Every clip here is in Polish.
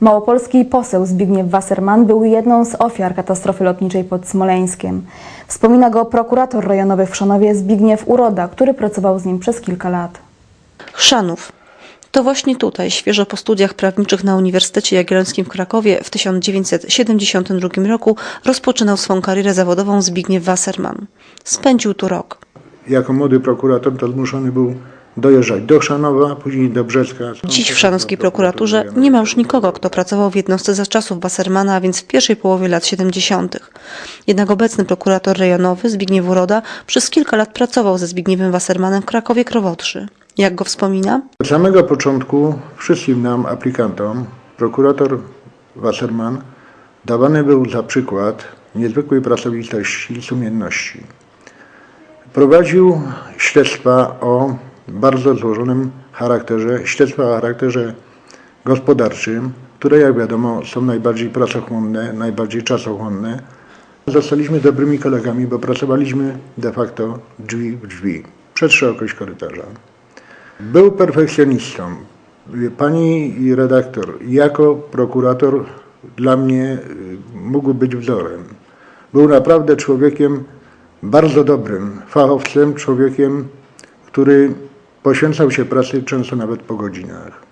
Małopolski poseł Zbigniew Wasserman był jedną z ofiar katastrofy lotniczej pod Smoleńskiem. Wspomina go prokurator rejonowy w Chrzanowie Zbigniew Uroda, który pracował z nim przez kilka lat. Chrzanów. To właśnie tutaj, świeżo po studiach prawniczych na Uniwersytecie Jagiellońskim w Krakowie w 1972 roku rozpoczynał swą karierę zawodową Zbigniew Wasserman. Spędził tu rok. Jako młody prokurator to zmuszony był dojeżdżać do Chrzanowa, później do Brzecka. Dziś w szanowskiej prokuraturze nie ma już nikogo, kto pracował w jednostce za czasów Wassermana, a więc w pierwszej połowie lat 70. Jednak obecny prokurator rejonowy Zbigniew Uroda przez kilka lat pracował ze Zbigniewem Wassermanem w Krakowie Krowodrzy. Jak go wspomina? Od samego początku wszystkim nam, aplikantom, prokurator Wasserman dawany był za przykład niezwykłej pracowitości i sumienności. Prowadził śledztwa o bardzo złożonym charakterze, śledztwa o charakterze gospodarczym, które jak wiadomo są najbardziej pracochłonne, najbardziej czasochłonne. Zostaliśmy dobrymi kolegami, bo pracowaliśmy de facto drzwi w drzwi, przed szerokość korytarza. Był perfekcjonistą. Pani redaktor, jako prokurator dla mnie y, mógł być wzorem. Był naprawdę człowiekiem bardzo dobrym, fachowcem, człowiekiem, który poświęcał się pracy często nawet po godzinach.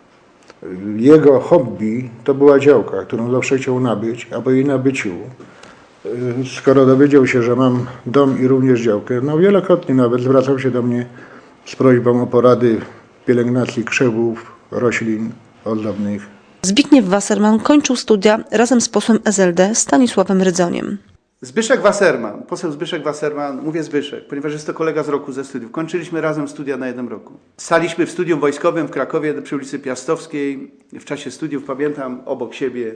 Jego hobby to była działka, którą zawsze chciał nabyć, a po jej nabyciu, skoro dowiedział się, że mam dom i również działkę, no wielokrotnie nawet zwracał się do mnie z prośbą o porady pielęgnacji krzewów, roślin ozdobnych. Zbigniew Wasserman kończył studia razem z posłem SLD Stanisławem Rydzoniem. Zbyszek Wasserman, poseł Zbyszek Wasserman, mówię Zbyszek, ponieważ jest to kolega z roku ze studiów. Kończyliśmy razem studia na jednym roku. Staliśmy w studium wojskowym w Krakowie przy ulicy Piastowskiej. W czasie studiów pamiętam obok siebie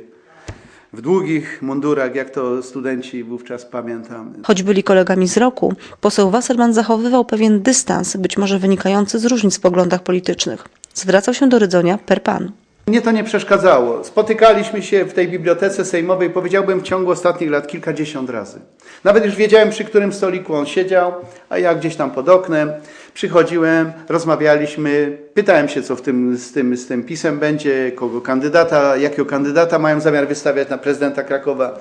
w długich mundurach, jak to studenci wówczas pamiętam. Choć byli kolegami z roku, poseł Wasserman zachowywał pewien dystans, być może wynikający z różnic w poglądach politycznych. Zwracał się do Rydzonia per pan. Mnie to nie przeszkadzało. Spotykaliśmy się w tej bibliotece sejmowej, powiedziałbym, w ciągu ostatnich lat kilkadziesiąt razy. Nawet już wiedziałem, przy którym stoliku on siedział, a ja gdzieś tam pod oknem. Przychodziłem, rozmawialiśmy, pytałem się, co w tym, z, tym, z tym pisem będzie, kogo kandydata, jakiego kandydata mają zamiar wystawiać na prezydenta Krakowa.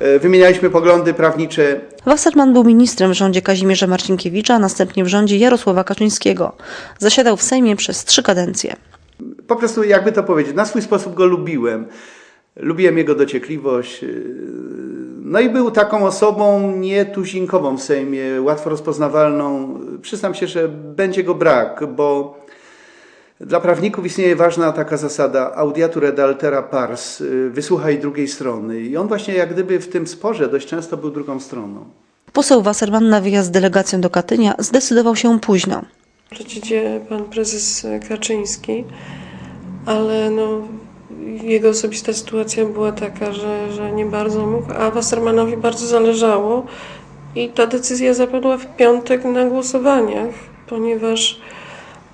E, Wymienialiśmy poglądy prawnicze. Wasserman był ministrem w rządzie Kazimierza Marcinkiewicza, a następnie w rządzie Jarosława Kaczyńskiego. Zasiadał w Sejmie przez trzy kadencje. Po prostu, jakby to powiedzieć, na swój sposób go lubiłem. Lubiłem jego dociekliwość. No i był taką osobą nietuzinkową w Sejmie, łatwo rozpoznawalną. Przyznam się, że będzie go brak, bo dla prawników istnieje ważna taka zasada audiatur et altera pars, wysłuchaj drugiej strony. I on właśnie jak gdyby w tym sporze dość często był drugą stroną. Poseł Wasserman na wyjazd z delegacją do Katynia zdecydował się późno. Przecież pan prezes Kaczyński, ale no, jego osobista sytuacja była taka, że, że nie bardzo mógł, a Wassermanowi bardzo zależało i ta decyzja zapadła w piątek na głosowaniach, ponieważ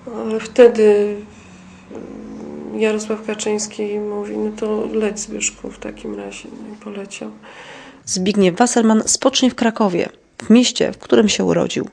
e, wtedy Jarosław Kaczyński mówi, no to leć Zbyszku w takim razie, no i poleciał. Zbigniew Wasserman spocznie w Krakowie, w mieście, w którym się urodził.